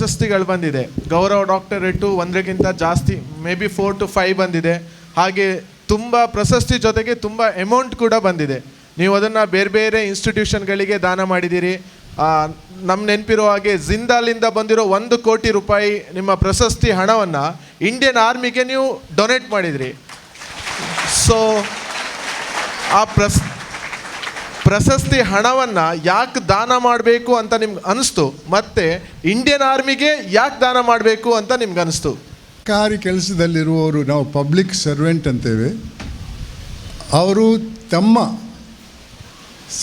ಪ್ರಶಸ್ತಿಗಳು ಬಂದಿದೆ. ಗೌರವ ಡಾಕ್ಟರೇಟು ಒಂದಕ್ಕಿಂತ ಜಾಸ್ತಿ maybe four to five ಬಂದಿದೆ. ಹಾಗೆ ತುಂಬ ಪ್ರಶಸ್ತಿ ಜೊತೆಗೆ ತುಂಬ ಅಮೌಂಟ್ ಕೂಡ ಬಂದಿದೆ. ನೀವು ಅದನ್ನು ಬೇರೆ ಬೇರೆ ಇನ್ಸ್ಟಿಟ್ಯೂಷನ್ಗಳಿಗೆ ದಾನ ಮಾಡಿದ್ದೀರಿ ನಮ್ಮ ನೆನಪಿರೋ ಹಾಗೆ ಜಿಂದಾಲಿಂದ ಬಂದಿರೋ ಒಂದು ಕೋಟಿ ರೂಪಾಯಿ ನಿಮ್ಮ ಪ್ರಶಸ್ತಿ ಹಣವನ್ನು ಇಂಡಿಯನ್ ಆರ್ಮಿಗೆ ನೀವು ಡೊನೇಟ್ ಮಾಡಿದಿರಿ. ಸೊ ಆ ಪ್ರಸ್ ಪ್ರಶಸ್ತಿ ಹಣವನ್ನು ಯಾಕೆ ದಾನ ಮಾಡಬೇಕು ಅಂತ ನಿಮ್ಗೆ ಅನಿಸ್ತು, ಮತ್ತು ಇಂಡಿಯನ್ ಆರ್ಮಿಗೆ ಯಾಕೆ ದಾನ ಮಾಡಬೇಕು ಅಂತ ನಿಮ್ಗೆ ಅನಿಸ್ತು? ಸರ್ಕಾರಿ ಕೆಲಸದಲ್ಲಿರುವವರು, ನಾವು ಪಬ್ಲಿಕ್ ಸರ್ವೆಂಟ್ ಅಂತೇವೆ, ಅವರು ತಮ್ಮ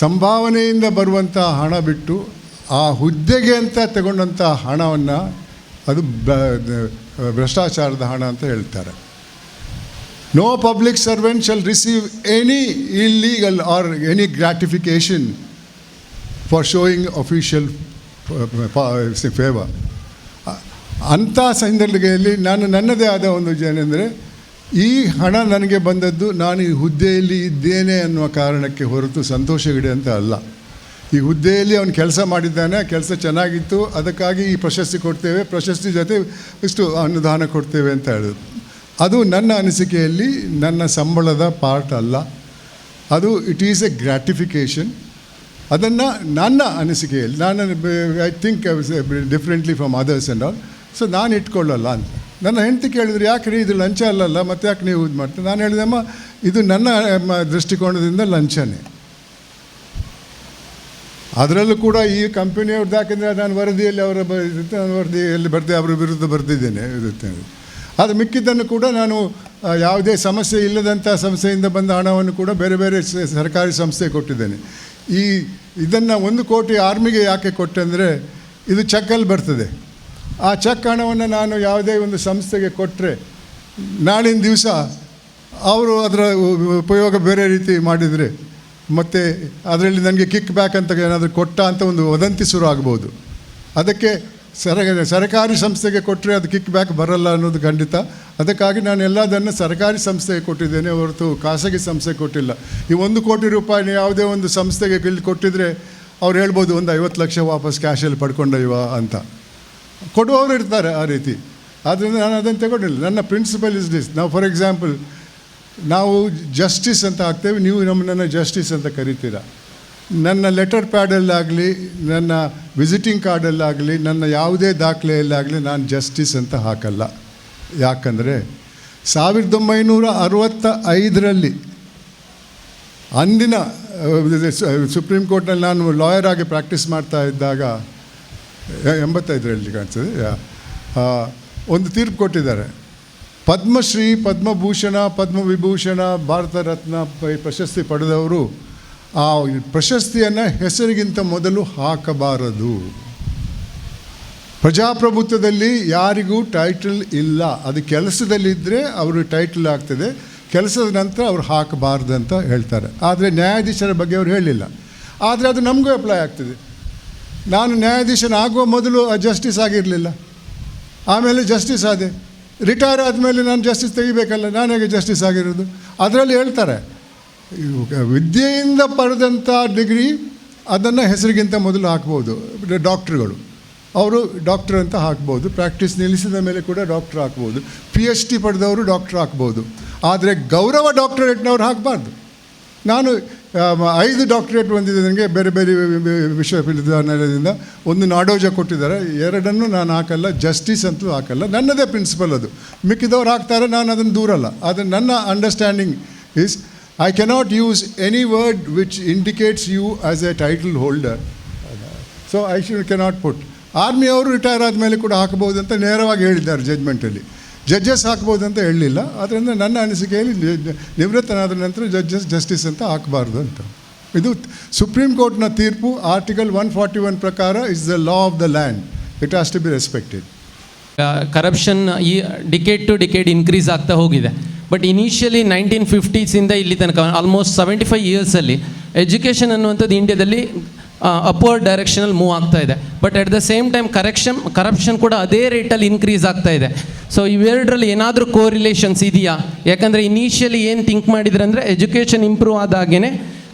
ಸಂಭಾವನೆಯಿಂದ ಬರುವಂಥ ಹಣ ಬಿಟ್ಟು, ಆ ಹುದ್ದೆಗೆ ಅಂತ ತಗೊಂಡಂಥ ಹಣವನ್ನು ಅದು ಭ್ರಷ್ಟಾಚಾರದ ಹಣ ಅಂತ ಹೇಳ್ತಾರೆ. No public servant shall receive any illegal or any gratification for showing official favour ಅಂಥ ಸಂದರ್ಭದಲ್ಲಿ ನಾನು ನನ್ನದೇ ಆದ ಒಂದು ಏನೆಂದರೆ ಈ ಹಣ ನನಗೆ ಬಂದದ್ದು ನಾನು ಈ ಹುದ್ದೆಯಲ್ಲಿ ಇದ್ದೇನೆ ಅನ್ನುವ ಕಾರಣಕ್ಕೆ ಹೊರತು ಸಂತೋಷ ಗಿಡೆ ಅಂತ ಅಲ್ಲ. ಈ ಹುದ್ದೆಯಲ್ಲಿ ಅವನು ಕೆಲಸ ಮಾಡಿದ್ದಾನೆ, ಕೆಲಸ ಚೆನ್ನಾಗಿತ್ತು, ಅದಕ್ಕಾಗಿ ಈ ಪ್ರಶಸ್ತಿ ಕೊಡ್ತೇವೆ, ಪ್ರಶಸ್ತಿ ಜೊತೆ ಇಷ್ಟು ಅನುದಾನ ಕೊಡ್ತೇವೆ ಅಂತ ಹೇಳೋದು ಅದು ನನ್ನ ಅನಿಸಿಕೆಯಲ್ಲಿ ನನ್ನ ಸಂಬಳದ ಪಾರ್ಟ್ ಅಲ್ಲ. ಅದು ಇಟ್ ಈಸ್ ಎ ಗ್ರ್ಯಾಟಿಫಿಕೇಷನ್ ಅದನ್ನು ನನ್ನ ಅನಿಸಿಕೆಯಲ್ಲಿ, ನಾನು I think differently from others and also ನಾನು ಇಟ್ಕೊಳ್ಳಲ್ಲ ಅಂತ. ನನ್ನ ಹೆಂಡತಿ ಕೇಳಿದ್ರು ಯಾಕೆ ರೀ ಇದು ಲಂಚ ಅಲ್ಲಲ್ಲ, ಮತ್ತೆ ಯಾಕೆ ನೀವು ಇದು ಮಾಡ್ತೀರಿ? ನಾನು ಹೇಳಿದಮ್ಮ ಇದು ನನ್ನ ದೃಷ್ಟಿಕೋನದಿಂದ ಲಂಚನೇ. ಅದರಲ್ಲೂ ಕೂಡ ಈ ಕಂಪನಿಯವ್ರದ್ದು ಯಾಕೆಂದರೆ, ನಾನು ವರದಿಯಲ್ಲಿ ಅವರ ನಾನು ವರದಿಯಲ್ಲಿ ಬರ್ದೆ, ಅವರ ವಿರುದ್ಧ ಬರೆದಿದ್ದೇನೆ. ಇರುತ್ತೆ ಅದು ಮಿಕ್ಕಿದ್ದನ್ನು ಕೂಡ ನಾನು ಯಾವುದೇ ಸಮಸ್ಯೆ ಇಲ್ಲದಂಥ ಸಂಸ್ಥೆಯಿಂದ ಬಂದ ಹಣವನ್ನು ಕೂಡ ಬೇರೆ ಬೇರೆ ಸರ್ಕಾರಿ ಸಂಸ್ಥೆ ಕೊಟ್ಟಿದ್ದೇನೆ. ಈ, ಇದನ್ನು ಒಂದು ಕೋಟಿ ಆರ್ಮಿಗೆ ಯಾಕೆ ಕೊಟ್ಟೆ ಅಂದರೆ, ಇದು ಚೆಕ್ಕಲ್ಲಿ ಬರ್ತದೆ. ಆ ಚೆಕ್ ಹಣವನ್ನು ನಾನು ಯಾವುದೇ ಒಂದು ಸಂಸ್ಥೆಗೆ ಕೊಟ್ಟರೆ ನಾಳಿನ ದಿವಸ ಅವರು ಅದರ ಉಪಯೋಗ ಬೇರೆ ರೀತಿ ಮಾಡಿದರೆ, ಮತ್ತು ಅದರಲ್ಲಿ ನನಗೆ ಕಿಕ್ ಬ್ಯಾಕ್ ಅಂತ ಏನಾದರೂ ಕೊಟ್ಟ ಅಂತ ಒಂದು ವದಂತಿ ಶುರು ಆಗ್ಬೋದು. ಅದಕ್ಕೆ ಸರ ಸರಕಾರಿ ಸಂಸ್ಥೆಗೆ ಕೊಟ್ಟರೆ ಅದು ಕಿಕ್ ಬ್ಯಾಕ್ ಬರಲ್ಲ ಅನ್ನೋದು ಖಂಡಿತ. ಅದಕ್ಕಾಗಿ ನಾನು ಎಲ್ಲದನ್ನು ಸರ್ಕಾರಿ ಸಂಸ್ಥೆಗೆ ಕೊಟ್ಟಿದ್ದೇನೆ, ಹೊರತು ಖಾಸಗಿ ಸಂಸ್ಥೆಗೆ ಕೊಟ್ಟಿಲ್ಲ. ಈ ಒಂದು ಕೋಟಿ ರೂಪಾಯಿ ಯಾವುದೇ ಒಂದು ಸಂಸ್ಥೆಗೆ ಇಲ್ಲಿ ಕೊಟ್ಟಿದ್ರೆ ಅವ್ರು ಹೇಳ್ಬೋದು, ಒಂದು ಐವತ್ತು ಲಕ್ಷ ವಾಪಸ್ ಕ್ಯಾಶಲ್ಲಿ ಪಡ್ಕೊಂಡಯ್ವ ಅಂತ. ಕೊಡುವವರು ಇರ್ತಾರೆ ಆ ರೀತಿ. ಆದ್ದರಿಂದ ನಾನು ಅದನ್ನು ತಗೊಂಡಿಲ್ಲ. ನನ್ನ ಪ್ರಿನ್ಸಿಪಲ್ ಇಸ್ ದಿಸ್ ನಾವು ಫಾರ್ ಎಕ್ಸಾಂಪಲ್ ನಾವು ಜಸ್ಟಿಸ್ ಅಂತ ಹಾಕ್ತೇವೆ, ನೀವು ನಮ್ಮನ್ನು ಜಸ್ಟಿಸ್ ಅಂತ ಕರಿತೀರ? ನನ್ನ ಲೆಟರ್ ಪ್ಯಾಡಲ್ಲಾಗಲಿ ನನ್ನ ವಿಸಿಟಿಂಗ್ ಕಾರ್ಡಲ್ಲಾಗಲಿ ನನ್ನ ಯಾವುದೇ ದಾಖಲೆಯಲ್ಲಾಗಲಿ ನಾನು ಜಸ್ಟಿಸ್ ಅಂತ ಹಾಕಲ್ಲ. ಯಾಕಂದರೆ ಸಾವಿರದ ಒಂಬೈನೂರ ಅರವತ್ತ ಐದರಲ್ಲಿ ಅಂದಿನ ಸುಪ್ರೀಂ ಕೋರ್ಟ್ನಲ್ಲಿ ನಾನು ಲಾಯರ್ ಆಗಿ ಪ್ರಾಕ್ಟೀಸ್ ಮಾಡ್ತಾ ಇದ್ದಾಗ ಎಂಬತ್ತೈದರಲ್ಲಿ ಕಾಣಿಸ್ತದೆ ಒಂದು ತೀರ್ಪು ಕೊಟ್ಟಿದ್ದಾರೆ. ಪದ್ಮಶ್ರೀ, ಪದ್ಮಭೂಷಣ, ಪದ್ಮವಿಭೂಷಣ, ಭಾರತ ರತ್ನ, ಪ್ರಶಸ್ತಿ ಪಡೆದವರು ಆ ಪ್ರಶಸ್ತಿಯನ್ನು ಹೆಸರಿಗಿಂತ ಮೊದಲು ಹಾಕಬಾರದು. ಪ್ರಜಾಪ್ರಭುತ್ವದಲ್ಲಿ ಯಾರಿಗೂ ಟೈಟಲ್ ಇಲ್ಲ. ಅದು ಕೆಲಸದಲ್ಲಿದ್ದರೆ ಅವರು ಟೈಟಲ್ ಆಗ್ತದೆ. ಕೆಲಸದ ನಂತರ ಅವ್ರು ಹಾಕಬಾರ್ದು ಅಂತ ಹೇಳ್ತಾರೆ. ಆದರೆ ನ್ಯಾಯಾಧೀಶರ ಬಗ್ಗೆ ಅವರು ಹೇಳಿಲ್ಲ. ಆದರೆ ಅದು ನಮಗೂ ಅಪ್ಲೈ ಆಗ್ತದೆ. ನಾನು ನ್ಯಾಯಾಧೀಶನಾಗುವ ಮೊದಲು ಜಸ್ಟಿಸ್ ಆಗಿರಲಿಲ್ಲ. ಆಮೇಲೆ ಜಸ್ಟಿಸ್ ಆದೆ. ರಿಟೈರ್ ಆದಮೇಲೆ ನಾನು ಜಸ್ಟಿಸ್ ತೆಗಿಬೇಕಲ್ಲ, ನಾನು ಹೇಗೆ ಜಸ್ಟಿಸ್ ಆಗಿರೋದು? ಅದರಲ್ಲಿ ಹೇಳ್ತಾರೆ. ವಿದ್ಯೆಯಿಂದ ಪಡೆದಂಥ ಡಿಗ್ರಿ, ಅದನ್ನು ಹೆಸರಿಗಿಂತ ಮೊದಲು ಹಾಕ್ಬೋದು. ಡಾಕ್ಟ್ರುಗಳು. ಅವರು ಡಾಕ್ಟ್ರ್ ಅಂತ ಹಾಕ್ಬೋದು. ಪ್ರಾಕ್ಟೀಸ್ ನಿಲ್ಲಿಸಿದ ಮೇಲೆ ಕೂಡ ಡಾಕ್ಟ್ರ್ ಹಾಕ್ಬೋದು. ಪಿ ಎಚ್ ಡಿ ಪಡೆದವರು ಡಾಕ್ಟ್ರ್ ಹಾಕ್ಬೋದು. ಆದರೆ ಗೌರವ ಡಾಕ್ಟರೇಟ್ನವ್ರು ಹಾಕಬಾರ್ದು. ನಾನು ಐದು ಡಾಕ್ಟರೇಟ್ ಬಂದಿದೆ ನನಗೆ, ಬೇರೆ ಬೇರೆ ವಿಶ್ವವಿದ್ಯಾನಿಲಯದಿಂದ. ಒಂದು ನಾಡೋಜ ಕೊಟ್ಟಿದ್ದಾರೆ. ಎರಡನ್ನು ನಾನು ಹಾಕಲ್ಲ, ಜಸ್ಟಿಸ್ ಅಂತಲೂ ಹಾಕಲ್ಲ. ನನ್ನದೇ ಪ್ರಿನ್ಸಿಪಲ್ ಅದು. ಮಿಕ್ಕಿದವ್ರು ಹಾಕ್ತಾರೆ, ನಾನು ಅದನ್ನು ದೂರಲ್ಲ. ಆದರೆ ನನ್ನ understanding is I cannot use any word which indicates you as a title holder. So I should cannot put ಆರ್ಮಿಯವರು retire ಆದಮೇಲೆ ಕೂಡ ಹಾಕ್ಬೋದು ಅಂತ ನೇರವಾಗಿ ಹೇಳಿದ್ದಾರೆ ಜಡ್ಜ್ಮೆಂಟಲ್ಲಿ ಜಡ್ಜಸ್ ಹಾಕ್ಬೋದು ಅಂತ ಹೇಳಲಿಲ್ಲ. ಆದ್ದರಿಂದ ನನ್ನ ಅನಿಸಿಕೆಯಲ್ಲಿ ನಿವೃತ್ತನಾದ ನಂತರ ಜಡ್ಜಸ್ ಜಸ್ಟಿಸ್ ಅಂತ ಹಾಕಬಾರ್ದು ಅಂತ. ಇದು ಸುಪ್ರೀಂ ಕೋರ್ಟ್ನ ತೀರ್ಪು ಆರ್ಟಿಕಲ್ ಒನ್ ಫಾರ್ಟಿ ಒನ್ ಪ್ರಕಾರ is the law of the land it has to be respected corruption ಈ ಡಿಕೆಟ್ ಟು ಡಿಕೇಡ್ ಇನ್ಕ್ರೀಸ್ ಆಗ್ತಾ ಹೋಗಿದೆ. ಬಟ್ ಇನಿಷಿಯಲಿ ನೈನ್ಟೀನ್ ಫಿಫ್ಟೀಸಿಂದ ಇಲ್ಲಿ ತನಕ ಆಲ್ಮೋಸ್ಟ್ ಸೆವೆಂಟಿ ಫೈವ್ ಇಯರ್ಸಲ್ಲಿ ಎಜುಕೇಷನ್ ಅನ್ನುವಂಥದ್ದು ಇಂಡಿಯಾದಲ್ಲಿ ಅಪ್ವರ್ಡ್ ಡೈರೆಕ್ಷನಲ್ಲಿ ಮೂವ್ ಆಗ್ತಾ ಇದೆ. But at the same time correction corruption ಕೂಡ ಅದೇ ರೇಟಲ್ಲಿ ಇನ್ಕ್ರೀಸ್ ಆಗ್ತಾ ಇದೆ. ಸೊ ಇವೆರಡರಲ್ಲಿ ಏನಾದರೂ ಕೋರಿಲೇಷನ್ಸ್ ಇದೆಯಾ? ಯಾಕಂದರೆ ಇನಿಷಿಯಲಿ ಏನು ಥಿಂಕ್ ಮಾಡಿದ್ರೆ ಅಂದರೆ ಎಜುಕೇಷನ್ ಇಂಪ್ರೂವ್ ಆದಾಗೇ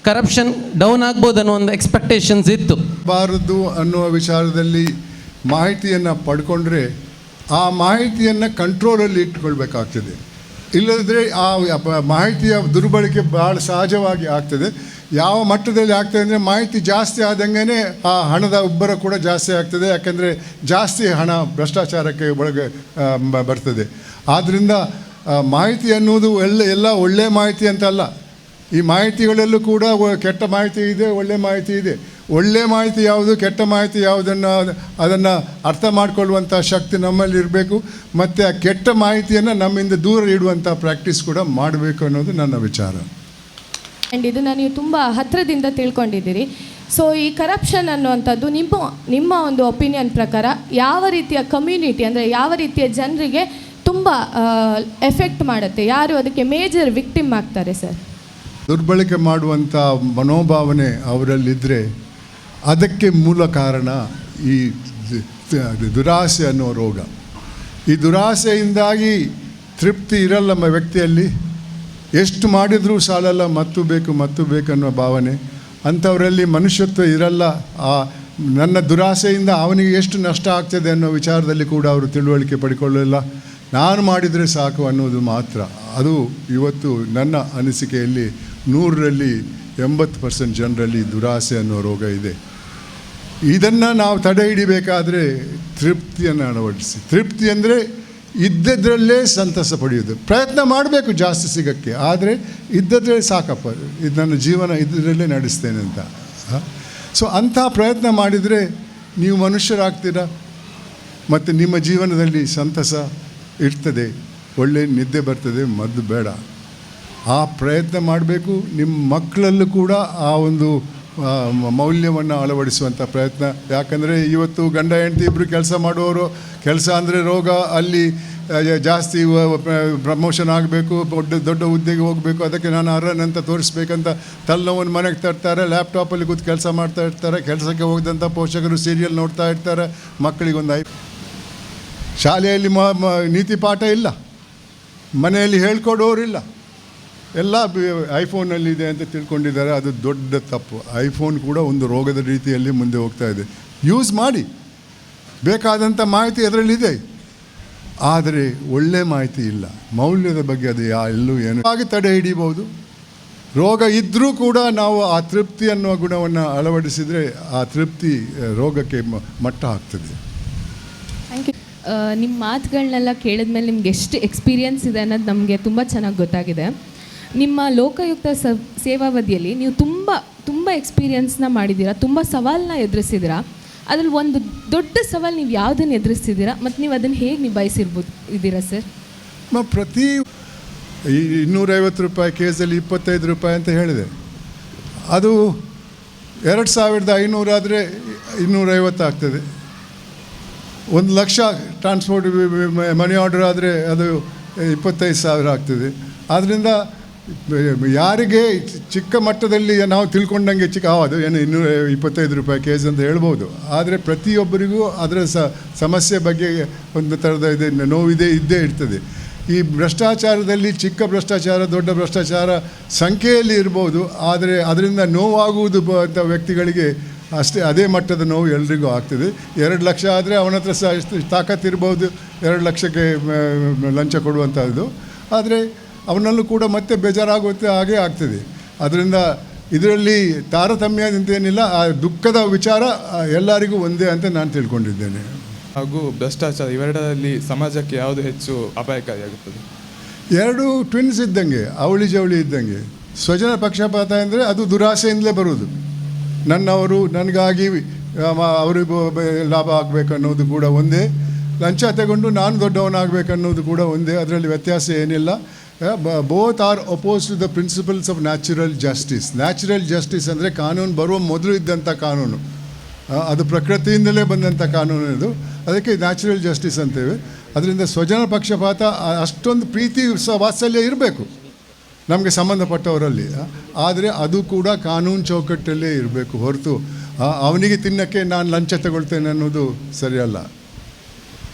ಕರಪ್ಷನ್ ಡೌನ್ ಆಗ್ಬೋದು ಅನ್ನೋ ಒಂದು ಎಕ್ಸ್ಪೆಕ್ಟೇಷನ್ಸ್ ಇತ್ತು. ಬಾರದು ಅನ್ನುವ ವಿಚಾರದಲ್ಲಿ ಮಾಹಿತಿಯನ್ನು ಪಡ್ಕೊಂಡ್ರೆ, ಆ ಮಾಹಿತಿಯನ್ನು ಕಂಟ್ರೋಲಲ್ಲಿ ಇಟ್ಕೊಳ್ಬೇಕಾಗ್ತದೆ. ಇಲ್ಲದಿದ್ದರೆ ಆ ಮಾಹಿತಿಯ ದುರ್ಬಳಕೆ ಭಾಳ ಸಹಜವಾಗಿ ಆಗ್ತದೆ. ಯಾವ ಮಟ್ಟದಲ್ಲಿ ಆಗ್ತದೆ ಅಂದರೆ ಮಾಹಿತಿ ಜಾಸ್ತಿ ಆದಂಗೆ ಆ ಹಣದ ಉಬ್ಬರ ಕೂಡ ಜಾಸ್ತಿ ಆಗ್ತದೆ. ಯಾಕೆಂದರೆ ಜಾಸ್ತಿ ಹಣ ಭ್ರಷ್ಟಾಚಾರಕ್ಕೆ ಒಳಗೆ ಬರ್ತದೆ. ಆದ್ದರಿಂದ ಮಾಹಿತಿ ಅನ್ನುವುದು ಎಲ್ಲ ಎಲ್ಲ ಒಳ್ಳೆಯ ಮಾಹಿತಿ ಅಂತಲ್ಲ ಈ ಮಾಹಿತಿಗಳಲ್ಲೂ ಕೂಡ ಕೆಟ್ಟ ಮಾಹಿತಿ ಇದೆ, ಒಳ್ಳೆ ಮಾಹಿತಿ ಇದೆ. ಒಳ್ಳೆ ಮಾಹಿತಿ ಯಾವುದು, ಕೆಟ್ಟ ಮಾಹಿತಿ ಯಾವುದನ್ನು ಅದನ್ನು ಅರ್ಥ ಮಾಡಿಕೊಳ್ಳುವಂಥ ಶಕ್ತಿ ನಮ್ಮಲ್ಲಿ ಇರಬೇಕು. ಮತ್ತು ಆ ಕೆಟ್ಟ ಮಾಹಿತಿಯನ್ನು ನಮ್ಮಿಂದ ದೂರ ಇಡುವಂಥ ಪ್ರಾಕ್ಟೀಸ್ ಕೂಡ ಮಾಡಬೇಕು ಅನ್ನೋದು ನನ್ನ ವಿಚಾರ. ಆ್ಯಂಡ್ ಇದನ್ನು ನೀವು ತುಂಬ ಹತ್ತಿರದಿಂದ ತಿಳ್ಕೊಂಡಿದ್ದೀರಿ. ಸೊ ಈ ಕರಪ್ಷನ್ ಅನ್ನುವಂಥದ್ದು ನಿಮ್ಮ ನಿಮ್ಮ ಒಂದು ಒಪಿನಿಯನ್ ಪ್ರಕಾರ ಯಾವ ರೀತಿಯ ಕಮ್ಯುನಿಟಿ ಅಂದರೆ ಯಾವ ರೀತಿಯ ಜನರಿಗೆ ತುಂಬ ಎಫೆಕ್ಟ್ ಮಾಡುತ್ತೆ? ಯಾರು ಅದಕ್ಕೆ ಮೇಜರ್ ವಿಕ್ಟಿಮ್ ಆಗ್ತಾರೆ ಸರ್ ದುರ್ಬಳಕೆ ಮಾಡುವಂಥ ಮನೋಭಾವನೆ ಅವರಲ್ಲಿದ್ದರೆ ಅದಕ್ಕೆ ಮೂಲ ಕಾರಣ ಈ ದುರಾಸೆ ಅನ್ನೋ ರೋಗ. ಈ ದುರಾಸೆಯಿಂದಾಗಿ ತೃಪ್ತಿ ಇರಲ್ಲ ನಮ್ಮ ವ್ಯಕ್ತಿಯಲ್ಲಿ. ಎಷ್ಟು ಮಾಡಿದರೂ ಸಾಲಲ್ಲ, ಮತ್ತು ಬೇಕು ಮತ್ತು ಬೇಕು ಅನ್ನೋ ಭಾವನೆ. ಅಂಥವರಲ್ಲಿ ಮನುಷ್ಯತ್ವ ಇರಲ್ಲ. ಆ ನನ್ನ ದುರಾಸೆಯಿಂದ ಅವನಿಗೆ ಎಷ್ಟು ನಷ್ಟ ಆಗ್ತದೆ ಅನ್ನೋ ವಿಚಾರದಲ್ಲಿ ಕೂಡ ಅವರು ತಿಳುವಳಿಕೆ ಪಡ್ಕೊಳ್ಳಲ್ಲ ನಾನು ಮಾಡಿದರೆ ಸಾಕು ಅನ್ನೋದು ಮಾತ್ರ. ಅದು ಇವತ್ತು ನನ್ನ ಅನಿಸಿಕೆಯಲ್ಲಿ ನೂರರಲ್ಲಿ ಎಂಬತ್ತು ಪರ್ಸೆಂಟ್ ಜನರಲ್ಲಿ ದುರಾಸೆ ಅನ್ನೋ ರೋಗ ಇದೆ. ಇದನ್ನು ನಾವು ತಡೆ ಹಿಡಿಬೇಕಾದ್ರೆ ತೃಪ್ತಿಯನ್ನು ಅಳವಡಿಸಿ. ತೃಪ್ತಿ ಅಂದರೆ ಇದ್ದದ್ರಲ್ಲೇ ಸಂತಸ ಪಡೆಯೋದು ಪ್ರಯತ್ನ ಮಾಡಬೇಕು ಜಾಸ್ತಿ ಸಿಗೋಕ್ಕೆ, ಆದರೆ ಇದ್ದದ್ರಲ್ಲೇ ಸಾಕಪ್ಪ. ಇದು ನನ್ನ ಜೀವನ, ಇದ್ದದ್ರಲ್ಲೇ ನಡೆಸ್ತೇನೆ ಅಂತ. ಸೊ ಅಂಥ ಪ್ರಯತ್ನ ಮಾಡಿದರೆ ನೀವು ಮನುಷ್ಯರಾಗ್ತೀರಾ? ಮತ್ತು ನಿಮ್ಮ ಜೀವನದಲ್ಲಿ ಸಂತಸ ಇರ್ತದೆ, ಒಳ್ಳೆ ನಿದ್ದೆ ಬರ್ತದೆ, ಮದ್ದು ಬೇಡ. ಆ ಪ್ರಯತ್ನ ಮಾಡಬೇಕು. ನಿಮ್ಮ ಮಕ್ಕಳಲ್ಲೂ ಕೂಡ ಆ ಒಂದು ಮೌಲ್ಯವನ್ನು ಅಳವಡಿಸುವಂಥ ಪ್ರಯತ್ನ. ಯಾಕಂದರೆ ಇವತ್ತು ಗಂಡ, ಹೆಂಡತಿ ಇಬ್ಬರು ಕೆಲಸ ಮಾಡುವವರು, ಕೆಲಸ ಅಂದರೆ ರೋಗ, ಅಲ್ಲಿ ಜಾಸ್ತಿ ಪ್ರಮೋಷನ್ ಆಗಬೇಕು, ದೊಡ್ಡ ದೊಡ್ಡ ಹುದ್ದೆಗೆ ಹೋಗಬೇಕು, ಅದಕ್ಕೆ ನಾನು ಅರ್ಹನಂತ ತೋರಿಸ್ಬೇಕಂತ ತಲೆನೋವನ್ನು ಮನೆಗೆ ತರ್ತಾರೆ ಲ್ಯಾಪ್ಟಾಪಲ್ಲಿ ಕೂತು ಕೆಲಸ ಮಾಡ್ತಾ ಇರ್ತಾರೆ, ಕೆಲಸಕ್ಕೆ ಹೋಗಿದಂಥ ಪೋಷಕರು ಸೀರಿಯಲ್ ನೋಡ್ತಾ ಇರ್ತಾರೆ ಮಕ್ಕಳಿಗೊಂದು ಐ, ಶಾಲೆಯಲ್ಲಿ ನೀತಿ ಪಾಠ ಇಲ್ಲ. ಮನೆಯಲ್ಲಿ ಹೇಳ್ಕೊಡೋರಿಲ್ಲ ಎಲ್ಲ ಐಫೋನಲ್ಲಿದೆ ಅಂತ ತಿಳ್ಕೊಂಡಿದ್ದಾರೆ, ಅದು ದೊಡ್ಡ ತಪ್ಪು. ಐಫೋನ್ ಕೂಡ ಒಂದು ರೋಗದ ರೀತಿಯಲ್ಲಿ ಮುಂದೆ ಹೋಗ್ತಾ ಇದೆ. ಯೂಸ್ ಮಾಡಿ. ಬೇಕಾದಂಥ ಮಾಹಿತಿ ಅದರಲ್ಲಿದೆ ಆದರೆ ಒಳ್ಳೆ ಮಾಹಿತಿ ಇಲ್ಲ. ಮೌಲ್ಯದ ಬಗ್ಗೆ ಅದು ಯಾ ಎಲ್ಲೂ ಏನು ಹಾಗೆ ತಡೆ ಹಿಡಿಬೋದು ರೋಗ ಇದ್ದರೂ ಕೂಡ ನಾವು ಆ ತೃಪ್ತಿ ಅನ್ನುವ ಗುಣವನ್ನು ಅಳವಡಿಸಿದರೆ ಆ ತೃಪ್ತಿ ರೋಗಕ್ಕೆ ಮಟ್ಟ ಹಾಕ್ತದೆ. ನಿಮ್ಮ ಮಾತುಗಳನ್ನೆಲ್ಲ ಕೇಳಿದ್ಮೇಲೆ ನಿಮ್ಗೆ ಎಷ್ಟು ಎಕ್ಸ್ಪೀರಿಯನ್ಸ್ ಇದೆ ಅನ್ನೋದು ನಮಗೆ ತುಂಬ ಚೆನ್ನಾಗಿ ಗೊತ್ತಾಗಿದೆ. ನಿಮ್ಮ ಲೋಕಾಯುಕ್ತ ಸ, ಸೇವಾವಧಿಯಲ್ಲಿ ನೀವು ತುಂಬ ತುಂಬ ಎಕ್ಸ್ಪೀರಿಯನ್ಸ್ನ ಮಾಡಿದ್ದೀರಾ, ತುಂಬ ಸವಾಲನ್ನ ಎದುರಿಸಿದ್ದೀರಾ, ಅದ್ರಲ್ಲಿ ಒಂದು ದೊಡ್ಡ ಸವಾಲು ನೀವು ಯಾವುದನ್ನು ಎದುರಿಸ್ತಿದ್ದೀರಾ, ಮತ್ತು ನೀವು ಅದನ್ನು ಹೇಗೆ ನಿಭಾಯಿಸಿರ್ಬೋದು, ಇದ್ದೀರಾ ಸರ್? ಪ್ರತಿ ಈ ಇನ್ನೂರೈವತ್ತು ರೂಪಾಯಿ ಕೇಸಲ್ಲಿ ಇಪ್ಪತ್ತೈದು ರೂಪಾಯಿ ಅಂತ ಹೇಳಿದೆ. ಅದು ಎರಡು ಸಾವಿರದ ಐನೂರಾದರೆ ಇನ್ನೂರೈವತ್ತು ಆಗ್ತದೆ. ಒಂದು ಲಕ್ಷ ಟ್ರಾನ್ಸ್ಪೋರ್ಟ್ ಮನಿ ಆರ್ಡರ್ ಆದರೆ ಅದು ಇಪ್ಪತ್ತೈದು ಸಾವಿರ ಆಗ್ತದೆ. ಆದ್ದರಿಂದ ಯಾರಿಗೆ ಚಿಕ್ಕ ಮಟ್ಟದಲ್ಲಿ ನಾವು ತಿಳ್ಕೊಂಡಂಗೆ ಚಿಕ್ಕ ಅದು ಏನು ಇನ್ನೂರ ಇಪ್ಪತ್ತೈದು ರೂಪಾಯಿ ಕೆ ಜಿ ಅಂತ ಹೇಳ್ಬೋದು. ಆದರೆ ಪ್ರತಿಯೊಬ್ಬರಿಗೂ ಅದರ ಸಮಸ್ಯೆ ಬಗ್ಗೆ ಒಂದು ಥರದ ಇದೆ, ನೋವಿದೆ, ಇದ್ದೇ ಇರ್ತದೆ. ಈ ಭ್ರಷ್ಟಾಚಾರದಲ್ಲಿ ಚಿಕ್ಕ ಭ್ರಷ್ಟಾಚಾರ, ದೊಡ್ಡ ಭ್ರಷ್ಟಾಚಾರ ಸಂಖ್ಯೆಯಲ್ಲಿ ಇರ್ಬೋದು, ಆದರೆ ಅದರಿಂದ ನೋವಾಗುವುದು ಅಂತ ವ್ಯಕ್ತಿಗಳಿಗೆ ಅಷ್ಟೇ, ಅದೇ ಮಟ್ಟದ ನೋವು ಎಲ್ರಿಗೂ ಆಗ್ತದೆ. ಎರಡು ಲಕ್ಷ ಆದರೆ ಅವನ ಹತ್ರ ಸಹ ಎಷ್ಟು ತಾಕತ್ತು ಇರ್ಬೋದು, ಎರಡು ಲಕ್ಷಕ್ಕೆ ಲಂಚ ಕೊಡುವಂಥದ್ದು ಆದರೆ ಅವನಲ್ಲೂ ಕೂಡ ಮತ್ತೆ ಬೇಜಾರಾಗುತ್ತೆ ಹಾಗೆ ಆಗ್ತದೆ. ಅದರಿಂದ ಇದರಲ್ಲಿ ತಾರತಮ್ಯ ಅಂತೇನಿಲ್ಲ ಆ ದುಃಖದ ವಿಚಾರ ಎಲ್ಲರಿಗೂ ಒಂದೇ ಅಂತ ನಾನು ತಿಳ್ಕೊಂಡಿದ್ದೇನೆ. ಹಾಗೂ ಭ್ರಷ್ಟಾಚಾರ ಇವೆರಡರಲ್ಲಿ ಸಮಾಜಕ್ಕೆ ಯಾವುದು ಹೆಚ್ಚು ಅಪಾಯಕಾರಿಯಾಗುತ್ತದೆ? ಎರಡು ಟ್ವಿನ್ಸ್ ಇದ್ದಂಗೆ ಅವಳಿ ಜವಳಿ ಇದ್ದಂಗೆ. ಸ್ವಜನ ಪಕ್ಷಪಾತ ಅಂದರೆ ಅದು ದುರಾಸೆಯಿಂದಲೇ ಬರುವುದು. ನನ್ನವರು ನನಗಾಗಿ ಅವರಿಗೂ ಲಾಭ ಆಗಬೇಕು ಅನ್ನೋದು ಕೂಡ ಒಂದೇ. ಲಂಚ ತಗೊಂಡು ನಾನು ದೊಡ್ಡವನಾಗಬೇಕು ಅನ್ನೋದು ಕೂಡ ಒಂದೇ. ಅದರಲ್ಲಿ ವ್ಯತ್ಯಾಸ ಏನಿಲ್ಲ. Both are opposed to the principles of natural justice natural justice ಅಂದರೆ ಕಾನೂನು ಬರುವ ಮೊದಲು ಇದ್ದಂಥ ಕಾನೂನು. ಅದು ಪ್ರಕೃತಿಯಿಂದಲೇ ಬಂದಂಥ ಕಾನೂನು ಇದು. ಅದಕ್ಕೆ ನ್ಯಾಚುರಲ್ ಜಸ್ಟಿಸ್ ಅಂತೇವೆ. ಅದರಿಂದ ಸ್ವಜನ ಪಕ್ಷಪಾತ ಅಷ್ಟೊಂದು ಪ್ರೀತಿ ಸ ವಾತ್ಸಲ್ಯ ಇರಬೇಕು. ನಮಗೆ ಸಂಬಂಧಪಟ್ಟವರಲ್ಲಿ ಆದರೆ ಅದು ಕೂಡ ಕಾನೂನು ಚೌಕಟ್ಟಲ್ಲೇ ಇರಬೇಕು ಹೊರತು ಅವನಿಗೆ ತಿನ್ನಕ್ಕೆ ನಾನು ಲಂಚ ತಗೊಳ್ತೇನೆ ಅನ್ನೋದು ಸರಿಯಲ್ಲ.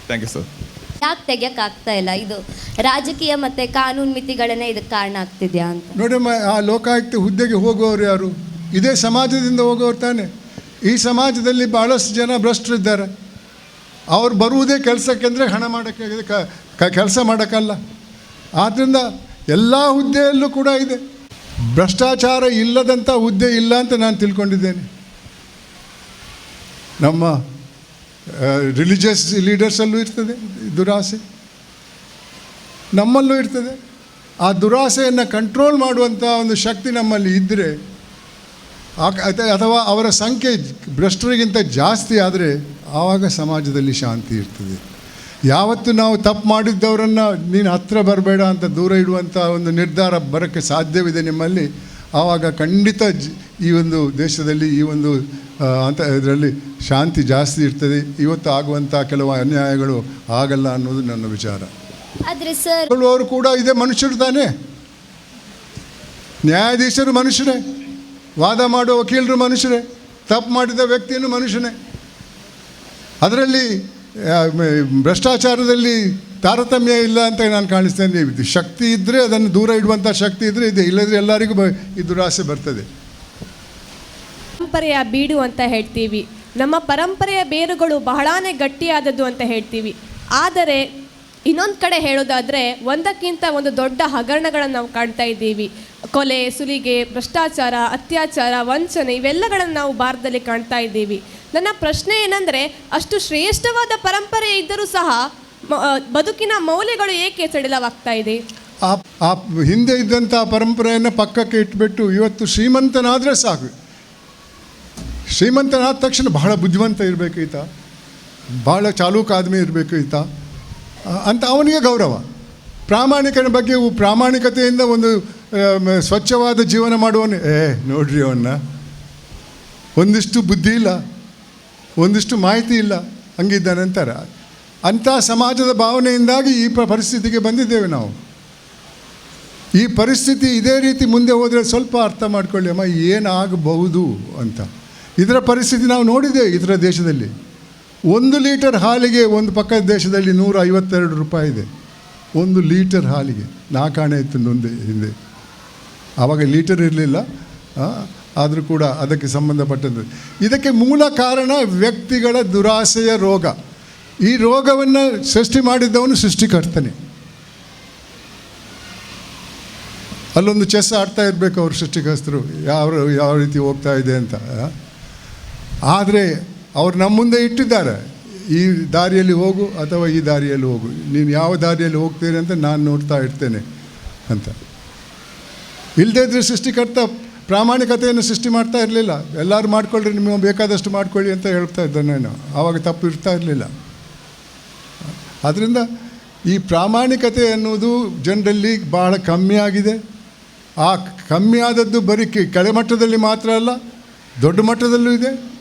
ಥ್ಯಾಂಕ್ ಯು ಸರ್ ಯಾಕೆ ತೆಗಿಯಕ್ಕೆ ಇಲ್ಲ? ಇದು ರಾಜಕೀಯ ಮತ್ತೆ ಕಾನೂನು ಮಿತಿಗಳನ್ನೇ ಇದಕ್ಕೆ ಕಾರಣ ಆಗ್ತಿದ್ಯಾ ಅಂತ. ನೋಡಮ್ಮ ಆ ಲೋಕಾಯುಕ್ತ ಹುದ್ದೆಗೆ ಹೋಗುವವರು ಯಾರು? ಇದೇ ಸಮಾಜದಿಂದ ಹೋಗೋರು ತಾನೆ. ಈ ಸಮಾಜದಲ್ಲಿ ಭಾಳಷ್ಟು ಜನ ಭ್ರಷ್ಟರಿದ್ದಾರೆ. ಅವ್ರು ಬರುವುದೇ ಕೆಲಸಕ್ಕೆ ಅಂದರೆ ಹಣ ಮಾಡೋಕ್ಕೆ ಕೆಲಸ ಮಾಡೋಕ್ಕಲ್ಲ. ಆದ್ದರಿಂದ ಎಲ್ಲ ಹುದ್ದೆಯಲ್ಲೂ ಕೂಡ ಇದೆ. ಭ್ರಷ್ಟಾಚಾರ ಇಲ್ಲದಂಥ ಹುದ್ದೆ ಇಲ್ಲ ಅಂತ ನಾನು ತಿಳ್ಕೊಂಡಿದ್ದೇನೆ. ನಮ್ಮ ರಿಲಿಜಿಯಸ್ ಲೀಡರ್ಸಲ್ಲೂ ಇರ್ತದೆ, ದುರಾಸೆ. ನಮ್ಮಲ್ಲೂ ಇರ್ತದೆ. ಆ ದುರಾಸೆಯನ್ನು ಕಂಟ್ರೋಲ್ ಮಾಡುವಂಥ ಒಂದು ಶಕ್ತಿ ನಮ್ಮಲ್ಲಿ ಇದ್ದರೆ ಅಥವಾ ಅವರ ಸಂಖ್ಯೆ ಭ್ರಷ್ಟರಿಗಿಂತ ಜಾಸ್ತಿ ಆದರೆ, ಆವಾಗ ಸಮಾಜದಲ್ಲಿ ಶಾಂತಿ ಇರ್ತದೆ. ಯಾವತ್ತು ನಾವು ತಪ್ಪು ಮಾಡಿದ್ದವರನ್ನು ನೀನು ಹತ್ತಿರ ಬರಬೇಡ ಅಂತ ದೂರ ಇಡುವಂಥ ಒಂದು ನಿರ್ಧಾರ ಬರೋಕ್ಕೆ ಸಾಧ್ಯವಿದೆ ನಿಮ್ಮಲ್ಲಿ ಆವಾಗ ಖಂಡಿತ ಜ- ಈ ಒಂದು ದೇಶದಲ್ಲಿ ಈ ಒಂದು ಅಂತ ಇದರಲ್ಲಿ ಶಾಂತಿ ಜಾಸ್ತಿ ಇರ್ತದೆ. ಇವತ್ತು ಆಗುವಂಥ ಕೆಲವು ಅನ್ಯಾಯಗಳು ಆಗಲ್ಲ ಅನ್ನೋದು ನನ್ನ ವಿಚಾರ. ಆದರೆ ಸರ್ ಅವರು ಕೂಡ ಇದೇ ಮನುಷ್ಯರು ತಾನೇ. ನ್ಯಾಯಾಧೀಶರು ಮನುಷ್ಯರೇ. ವಾದ ಮಾಡುವ ವಕೀಲರು ಮನುಷ್ಯರೇ. ತಪ್ಪು ಮಾಡಿದ ವ್ಯಕ್ತಿಯನ್ನು ಮನುಷ್ಯನೇ. ಅದರಲ್ಲಿ ಭ್ರಷ್ಟಾಚಾರದಲ್ಲಿ ತಾರತಮ್ಯ ಇಲ್ಲ ಅಂತ ನಾನು ಕಾಣಿಸ್ತೇನೆ ಇದು ಶಕ್ತಿ ಇದ್ದರೆ ಅದನ್ನು ದೂರ ಇಡುವಂಥ ಶಕ್ತಿ ಇದ್ದರೆ ಇದೆ, ಇಲ್ಲದ್ರೆ ಎಲ್ಲರಿಗೂ ಬ ಈ ದುರಾಸೆ ಬರ್ತದೆ. ಪರಂಪರೆಯ ಬೀಡು ಅಂತ ಹೇಳ್ತೀವಿ. ನಮ್ಮ ಪರಂಪರೆಯ ಬೇರುಗಳು ಬಹಳಾನೇ ಗಟ್ಟಿಯಾದದ್ದು ಅಂತ ಹೇಳ್ತೀವಿ. ಆದರೆ, ಇನ್ನೊಂದು ಕಡೆ ಹೇಳೋದಾದರೆ, ಒಂದಕ್ಕಿಂತ ಒಂದು ದೊಡ್ಡ ಹಗರಣಗಳನ್ನು ನಾವು ಕಾಣ್ತಾ ಇದ್ದೀವಿ. ಕೊಲೆ, ಸುಲಿಗೆ, ಭ್ರಷ್ಟಾಚಾರ, ಅತ್ಯಾಚಾರ, ವಂಚನೆ, ಇವೆಲ್ಲಗಳನ್ನು ನಾವು ಭಾರತದಲ್ಲಿ ಕಾಣ್ತಾ ಇದ್ದೀವಿ. ನನ್ನ ಪ್ರಶ್ನೆ ಏನಂದರೆ, ಅಷ್ಟು ಶ್ರೇಷ್ಠವಾದ ಪರಂಪರೆ ಇದ್ದರೂ ಸಹ ಬದುಕಿನ ಮೌಲ್ಯಗಳು ಏಕೆ ಸಡಿಲವಾಗ್ತಾ ಇದೆ? ಆ ಹಿಂದೆ ಇದ್ದಂಥ ಪರಂಪರೆಯನ್ನು ಪಕ್ಕಕ್ಕೆ ಇಟ್ಬಿಟ್ಟು ಇವತ್ತು ಶ್ರೀಮಂತನಾದರೆ ಸಾಕು. ಶ್ರೀಮಂತನಾದ ತಕ್ಷಣ ಬಹಳ ಬುದ್ಧಿವಂತ ಇರಬೇಕು ಈತ. ಭಾಳ ಚಾಲೂಕ ಆದ್ಮಿ ಇರಬೇಕು ಈತ. ಅಂತ ಅವನಿಗೆ ಗೌರವ. ಪ್ರಾಮಾಣಿಕನ ಬಗ್ಗೆ ಪ್ರಾಮಾಣಿಕತೆಯಿಂದ ಒಂದು ಸ್ವಚ್ಛವಾದ ಜೀವನ ಮಾಡುವನು ಏ, ನೋಡ್ರಿ ಅವನ್ನ ಒಂದಿಷ್ಟು ಬುದ್ಧಿ ಇಲ್ಲ, ಒಂದಿಷ್ಟು ಮಾಹಿತಿ ಇಲ್ಲ ಹಂಗಿದ್ದ ನಂತರ ಅಂಥ ಸಮಾಜದ ಭಾವನೆಯಿಂದಾಗಿ ಈ ಪರಿಸ್ಥಿತಿಗೆ ಬಂದಿದ್ದೇವೆ ನಾವು. ಈ ಪರಿಸ್ಥಿತಿ ಇದೇ ರೀತಿ ಮುಂದೆ ಹೋದರೆ ಸ್ವಲ್ಪ ಅರ್ಥ ಮಾಡ್ಕೊಳ್ಳಿ, ಅಮ್ಮ ಏನಾಗಬಹುದು ಅಂತ. ಇದರ ಪರಿಸ್ಥಿತಿ ನಾವು ನೋಡಿದ್ದೇವೆ ಇದರ ದೇಶದಲ್ಲಿ. ಒಂದು ಲೀಟರ್ ಹಾಲಿಗೆ ಒಂದು ಪಕ್ಕದ ದೇಶದಲ್ಲಿ ನೂರ ಐವತ್ತೆರಡು ರೂಪಾಯಿ ಇದೆ. ಒಂದು ಲೀಟರ್ ಹಾಲಿಗೆ ನಾಕಾಣೆ ಇತ್ತು ನೊಂದೆ ಹಿಂದೆ. ಆವಾಗ ಲೀಟರ್ ಇರಲಿಲ್ಲ ಆದರೂ ಕೂಡ ಅದಕ್ಕೆ ಸಂಬಂಧಪಟ್ಟದ್ದು. ಇದಕ್ಕೆ ಮೂಲ ಕಾರಣ ವ್ಯಕ್ತಿಗಳ ದುರಾಸೆಯ ರೋಗ. ಈ ರೋಗವನ್ನು ಸೃಷ್ಟಿ ಮಾಡಿದ್ದವನು ಸೃಷ್ಟಿಕರ್ತನೆ. ಅಲ್ಲೊಂದು ಚೆಸ್ ಆಡ್ತಾ ಇರಬೇಕು ಅವ್ರು ಸೃಷ್ಟಿಕರ್ತರು. ಯಾವ ಯಾವ ರೀತಿ ಹೋಗ್ತಾ ಇದೆ ಅಂತ ಆದರೆ ಅವ್ರು ನಮ್ಮ ಮುಂದೆ ಇಟ್ಟಿದ್ದಾರೆ. ಈ ದಾರಿಯಲ್ಲಿ ಹೋಗು ಅಥವಾ ಈ ದಾರಿಯಲ್ಲಿ ಹೋಗು. ನೀನು ಯಾವ ದಾರಿಯಲ್ಲಿ ಹೋಗ್ತೀರಿ ಅಂತ ನಾನು ನೋಡ್ತಾ ಇರ್ತೇನೆ ಅಂತ. ಇಲ್ಲದೇ ಇದ್ರೆ ಸೃಷ್ಟಿಕರ್ತ ಪ್ರಾಮಾಣಿಕತೆಯನ್ನು ಸೃಷ್ಟಿ ಮಾಡ್ತಾ ಇರಲಿಲ್ಲ. ಎಲ್ಲರೂ ಮಾಡ್ಕೊಳ್ಳ್ರಿ ನಿಮಗೆ ಬೇಕಾದಷ್ಟು ಮಾಡ್ಕೊಳ್ಳಿ ಅಂತ ಹೇಳ್ತಾ ಇದ್ದೆ ನಾನು ಆವಾಗ ತಪ್ಪು ಇರ್ತಾ ಇರಲಿಲ್ಲ. ಆದ್ದರಿಂದ ಈ ಪ್ರಾಮಾಣಿಕತೆ ಅನ್ನುವುದು ಜನರಲ್ಲಿ ಬಹಳ ಕಮ್ಮಿ ಆಗಿದೆ. ಆ ಕಮ್ಮಿ ಆದದ್ದು ಬರೀ ಕೆಳಮಟ್ಟದಲ್ಲಿ ಮಾತ್ರ ಅಲ್ಲ, ದೊಡ್ಡ ಮಟ್ಟದಲ್ಲೂ ಇದೆ.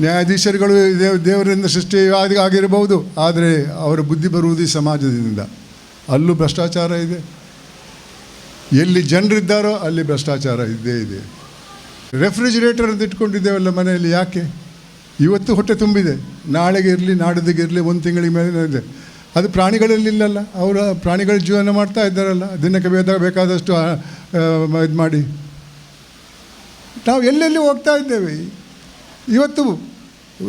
ನ್ಯಾಯಾಧೀಶರುಗಳು ದೇವ, ದೇವರಿಂದ ಸೃಷ್ಟಿ ಆಗಿ- ಆಗಿರಬಹುದು, ಆದರೆ ಅವರ ಬುದ್ಧಿ ಬರುವುದು ಈ ಸಮಾಜದಿಂದ. ಅಲ್ಲೂ ಭ್ರಷ್ಟಾಚಾರ ಇದೆ. ಎಲ್ಲಿ ಜನರಿದ್ದಾರೋ ಅಲ್ಲಿ ಭ್ರಷ್ಟಾಚಾರ ಇದ್ದೇ ಇದೆ. ರೆಫ್ರಿಜಿರೇಟರ್ ಅಂತ ಇಟ್ಕೊಂಡಿದ್ದೇವಲ್ಲ ಮನೆಯಲ್ಲಿ ಯಾಕೆ? ಇವತ್ತು ಹೊಟ್ಟೆ ತುಂಬಿದೆ. ನಾಳೆಗೆ ಇರಲಿ, ನಾಡಿದ್ದಿಗೆ ಇರಲಿ, ಒಂದು ತಿಂಗಳಿಗೆ ಮೇಲೆ ಇದೆ. ಅದು ಪ್ರಾಣಿಗಳಲ್ಲಿಲ್ಲಲ್ಲ ಅವರ ಪ್ರಾಣಿಗಳ ಜೀವನ ಮಾಡ್ತಾ ಇದ್ದಾರಲ್ಲ. ದಿನಕ್ಕೆ ಬೇದ, ಬೇಕಾದಷ್ಟು ಇದು ಮಾಡಿ. ನಾವು ಎಲ್ಲೆಲ್ಲಿ ಹೋಗ್ತಾ ಇದ್ದೇವೆ? ಇವತ್ತು